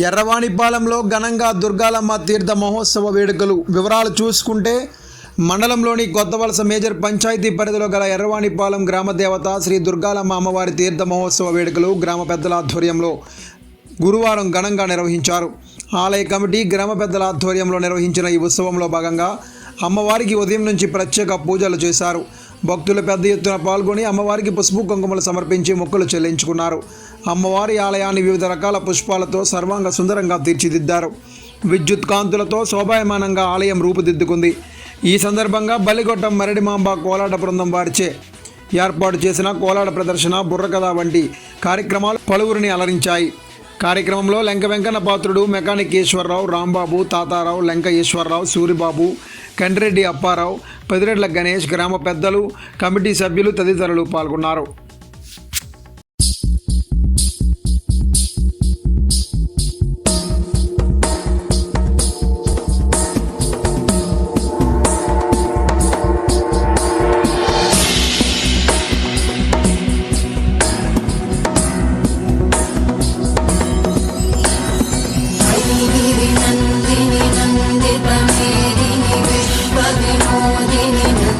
ఎర్రవాణిపాలెంలో ఘనంగా దుర్గాలమ్మ తీర్థ మహోత్సవ వేడుకలు. వివరాలు చూసుకుంటే మండలంలోని కొత్తవలస మేజర్ పంచాయతీ పరిధిలో గల ఎర్రవాణిపాలెం గ్రామ దేవత శ్రీ దుర్గాలమ్మ అమ్మవారి తీర్థ మహోత్సవ వేడుకలు గ్రామ పెద్దల ఆధ్వర్యంలో గురువారం ఘనంగా నిర్వహించారు. ఆలయ కమిటీ గ్రామ పెద్దల ఆధ్వర్యంలో నిర్వహించిన ఈ ఉత్సవంలో భాగంగా అమ్మవారికి ఉదయం నుంచి ప్రత్యేక పూజలు చేశారు. భక్తులు పెద్ద ఎత్తున పాల్గొని అమ్మవారికి పసుపు కుంకుమలు సమర్పించి మొక్కులు చెల్లించుకున్నారు. అమ్మవారి ఆలయాన్ని వివిధ రకాల పుష్పాలతో సర్వాంగ సుందరంగా తీర్చిదిద్దారు. విద్యుత్ కాంతులతో శోభాయమానంగా ఆలయం రూపుదిద్దుకుంది. ఈ సందర్భంగా బలిగొట్టం మరడిమాంబ కోలాట బృందం వారిచే ఏర్పాటు చేసిన కోలాట ప్రదర్శన బుర్రకథ వంటి కార్యక్రమాలు పలువురిని అలరించాయి. కార్యక్రమంలో లెంక వెంకన్న పాత్రుడు మెకానిక్ ఈశ్వరరావు రాంబాబు తాతారావు లెంక ఈశ్వరరావు సూరిబాబు కండ్రెడ్డి అప్పారావు పెదిరెడ్ల గణేష్ గ్రామ పెద్దలు కమిటీ సభ్యులు తదితరులు పాల్గొన్నారు.